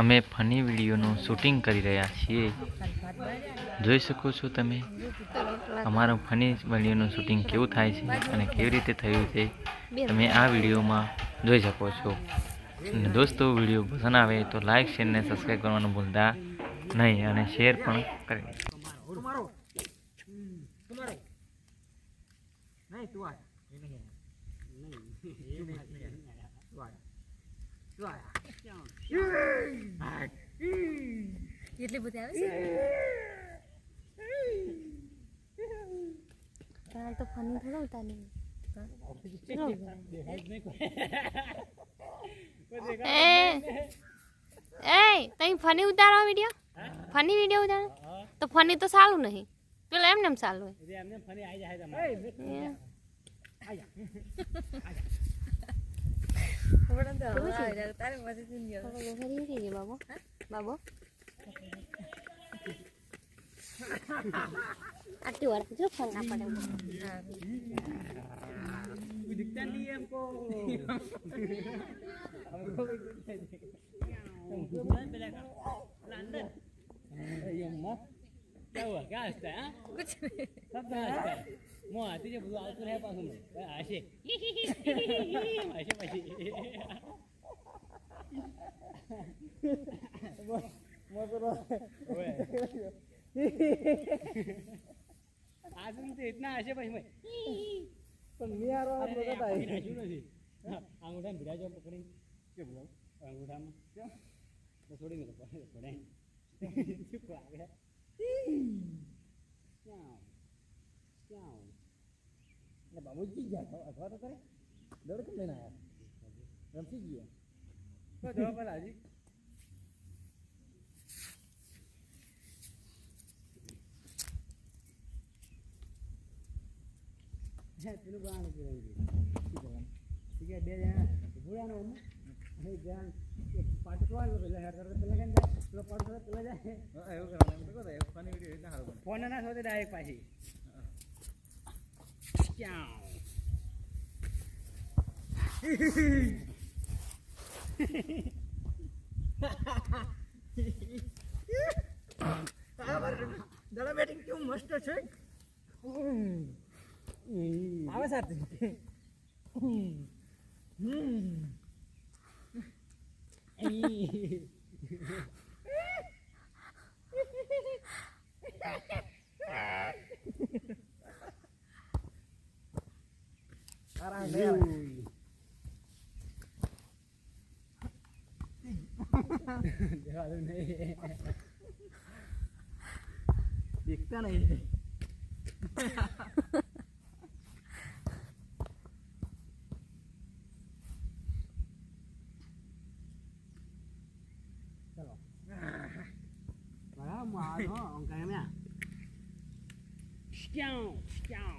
અમે funny વિડીયોનું shooting કરી રહ્યા છીએ. જોઈ શકો છો તમે, અમારું ફની વિડીયોનું શૂટિંગ કેવું થાય છે અને કેવી રીતે થયું છે, તમે આ વિડીયોમાં જોઈ શકો છો. અને દોસ્તો, વીડિયો પસંદ આવે તો લાઈક, શેર અને સબસ્ક્રાઈબ કરવાનું ભૂલતા નહીં અને શેર પણ કરી એટલી બધી આવે છે? તાર તો ફની થોડો ઉતારી એ એ તઈ ફની ઉતારો વિડિયો? ફની વિડિયો ઉતારો? તો ફની તો સારું નહીં. પેલા એમને એમ સારું હોય. ફોન బాబు బాబు అట్టి వరకు చూస్తాను అప్పటి అమ్మ મો આતી જે બધું આવતું રહે પાછું મને. આશે આશે પછી. મો કરો આજનું તો એટલા હશે પછી મેં પણ મેં આરો આ બધા ભાઈ નાખ્યું નથી. આંગૂઠા ભીડા એટલે બાબુજી ગયા અથવા તો કરે દોડ કેમ લઈને આવ્યા રમસી ગયો તો જવા પેલા હજી પેલું ગાણ ઠીક છે બે જણા ભૂળાનો અમુક અને આવ્યો પેલા કરતા પેલા કેમ જાય પેલો જાય એવું કરવાનું એમ તો કહો ફની વીડિયો એટલા સારું ફોન ના શોધે ડાયરેક્ટ પાછી દાદા બેટિંગ કેવું મસ્ત છે આવે સાથે આરામ લે દેખાતું નહીં દેખતા નહીં ચલો બરાબર હું આવો છો અંકા એમ ક્યાં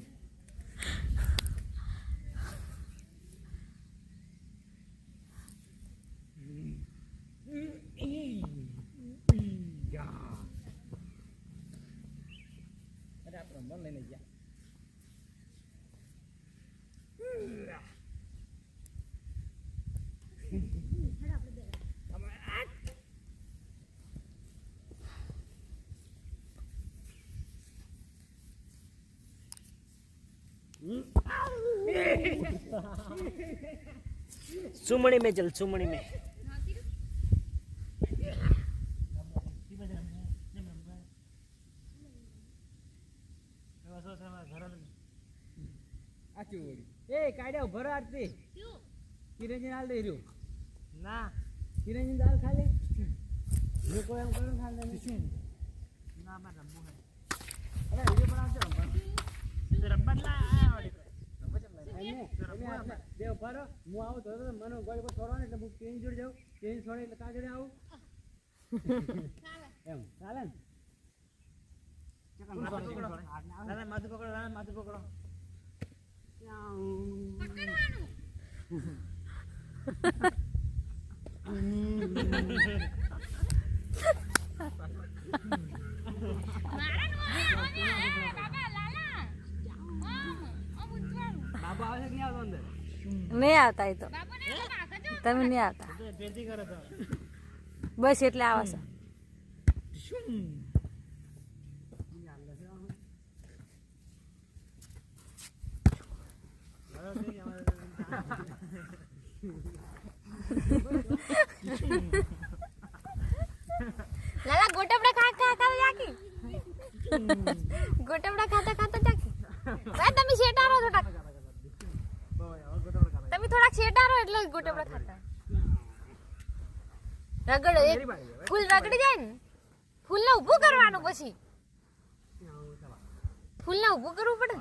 ક્યાં અરે આપણે મન લઈને ગયા सुमणी में चल सुमणी में આ કેવું વળી ए काड्या उभं राहा आरती किरणजी हाल दे રહ્યું ના કિરણજી દાલ ખાલી લોકો એમ કરે ખાલી શું ના મારે રમવું હે અરે વિડિયો બનાવજો બે ઊભા રહો હું આવું તો મને ગોળી છોડવાનું એટલે હું પેન જોડે જાઉં પેન છોડે એટલે કાં જોડે આવું એમ ચાલે ને. માથું પકડો માથું પકડો નહીં આવતો અંદર નહીં આવતા એ તો તમે નહીં આવતા પેરથી કરે તો બસ એટલે આવે છે લાલા ગોટપડા ખા ખા ખા જાકી ગોટપડા ખાતા ખાતા જાકી ભાઈ તમે શેટારો થોડાક શેટારો એટલે ગોટપડા ખાતા. રગડ ફૂલ રગડી જાય ને ફૂલ ને ઊભું કરવાનું પછી. ફૂલ ને ઊભું કરવું પડે.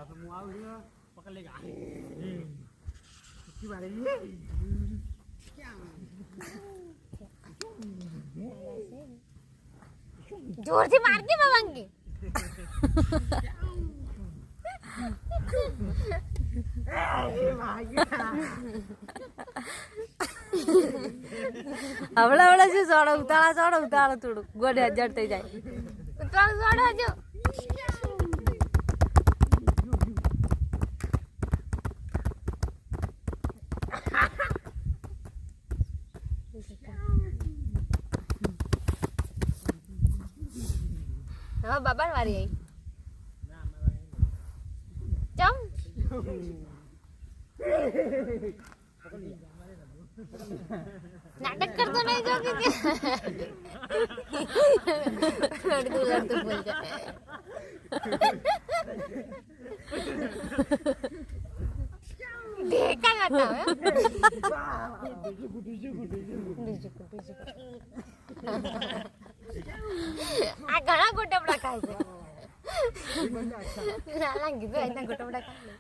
જોરથી મારતી બાબાંગી હવડા હવડા શું સોડો, ઉતાળા સોડો, ઉતાળો થોડું. ગોડે હજાર થઈ જાય. ઉતાળો સોડો જો હવે બાબા વારી આવી કરતો નહીં જો કે લડતું લડતું બોલ જાય ઢેકા કરતા હવે આ ઘણા ગોટપડા ખાય છે. લાલા કીધું એના ગોટપડા ખાય.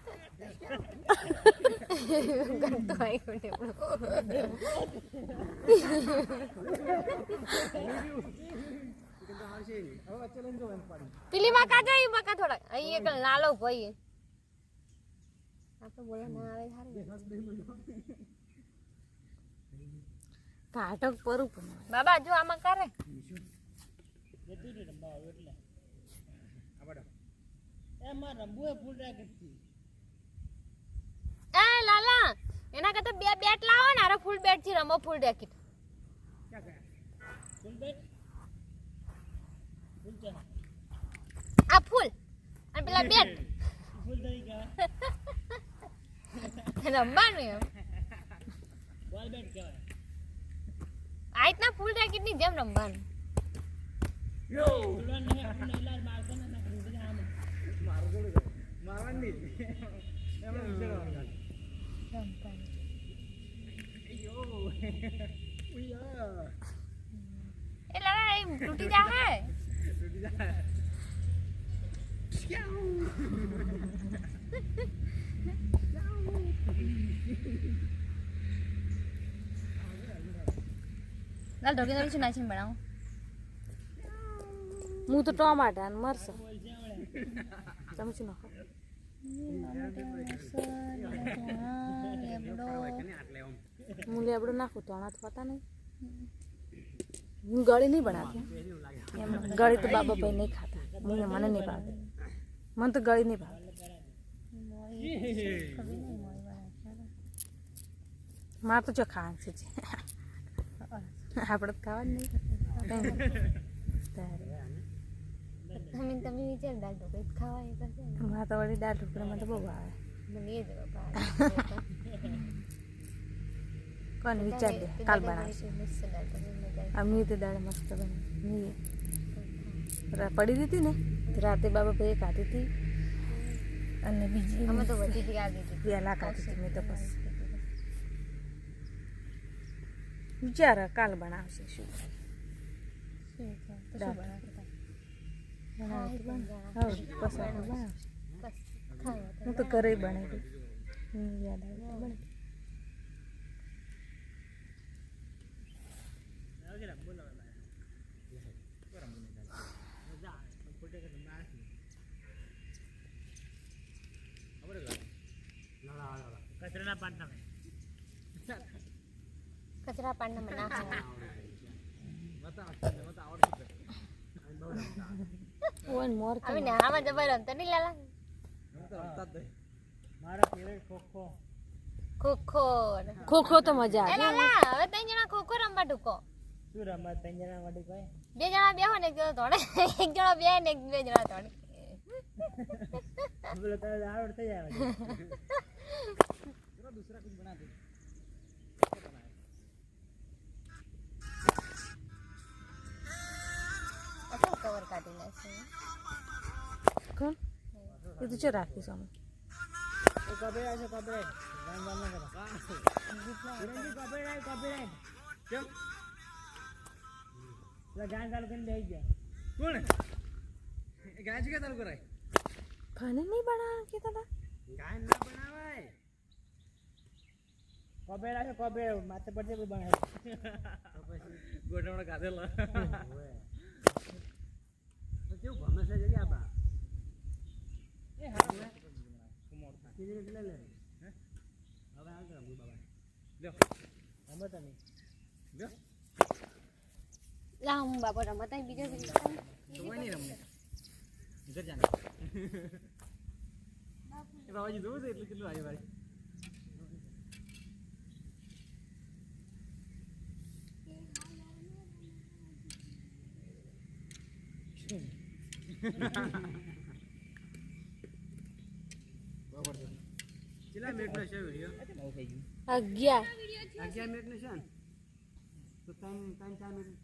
કરતો હોય ગોટપડો પેલી માં કાકા ઈ માં કા થોડા અહીં એક નાલો ભાઈ. આપણે બોલા ના આવે સારું કાટક પરું પણ બાબા, જો આમાં કરે. એમાં રંબુ એ ફૂલ રાખી એ લાલા એના કરતા બે બેટ લાવો ને આરો ફૂલ બેટથી રમો ફૂલ રેકેટ ફૂલ બેટ? ફૂલ છે આ ફૂલ અને પેલા બેટ. ફૂલ તરીકે રમવાનું એમ. બોલ બેટ કહેવાય. આ રીતના ફૂલ રેકેટની જેમ રમવાનું. ફૂલવાન ને ફૂલ ઇલાજ મારતો ને ના કરું બધા આમ મારવાની એમણે વિચારવાનું એ લાલા એ તૂટી જાય લાલ ઢોકી થોડી શું નાચીને બનાવું હું તો ટમાટા ને મરસા તમે શું નાખો હું લેબડો નાખું, તો આના થતા નહીં. હું ગળી નહીં બનાવતી એમ ગળી તો બાબા ભાઈ નહીં ખાતા. મને મને નહીં ભાવતી. મને તો ગળી નહીં ભાવતી. મારે તો જો ખાવાનું છે આપણે ખાવાનું નહીં. તમે તમે વિચાર દાળ ઢોકળી જ ખાવા એ ને. તો વળી દાળ ઢોકળીમાં તો બહુ આવે. મને એ જ વિચાર દે કાલ બનાવશે. આવી. અમી તો દાળ મસ્ત બને. મી પડી દીધી ને? રાતે બાબા ભાઈ ખાધી હતી. અને બીજી અમે તો વધી હતી. આ ખાધી હતી મેં તો બસ. વિચાર કાલ બનાવશે શું? શું બનાવશે? હું તો ઘરે બનાવી યાદ આવે કચરા પાટના કચરા પાડને મને ના ખાવા ઓય ને મોર અમે નાણામાં જબર રમતા નહીં લાલા મારા ફેવરેટ ખોખો. ખોખો ખોખો તો મજા આવે. લાલા હવે ત્રણ જણા ખોખો રમવા ઢુકો. શું રમત ત્રણ જણા માટે કોઈ? બે જણા બેહો ને એક જણો તોડે એક જણો બે ને એક બે જણા તોડે બોલો તારે આવડ થઈ જાય અસલ કવર કાઢી લેશે કોણ? એ તો છે રાખી સામે. કોપીરાઇટ છે વિરંજી કોપીરાઇટ કોપીરાઇટ કેમ ગાન ચાલુ કરીને બેસી ગયા કોણ છે કે ચાલુ કરાય ફને નહીં બનાવ કે દાદા? ગાય ના બનાવાય કબેડા છે કોપીરાઇટ માથે પડશે બનાવે. ગોઠવણ કાઢેલો તો કેવું ભમે છે જગ્યા બા એ હા કુમોરતા કીધી એટલે લે હે હવે આ કરા બાબા લ્યો રમો તમે લ્યો લા હું બાપા રમતા બીજો બીજો તો કોઈ નહીં રમવું ઇધર જાને એ બાબાજી જોવું છે એટલે કેટલું આવી વાળી કેટલા મિનિટનો છે વીડિયો અગિયાર. અગિયાર મિનિટનો છે ને? તો ત્રણ ત્રણ ચાર મિનિટ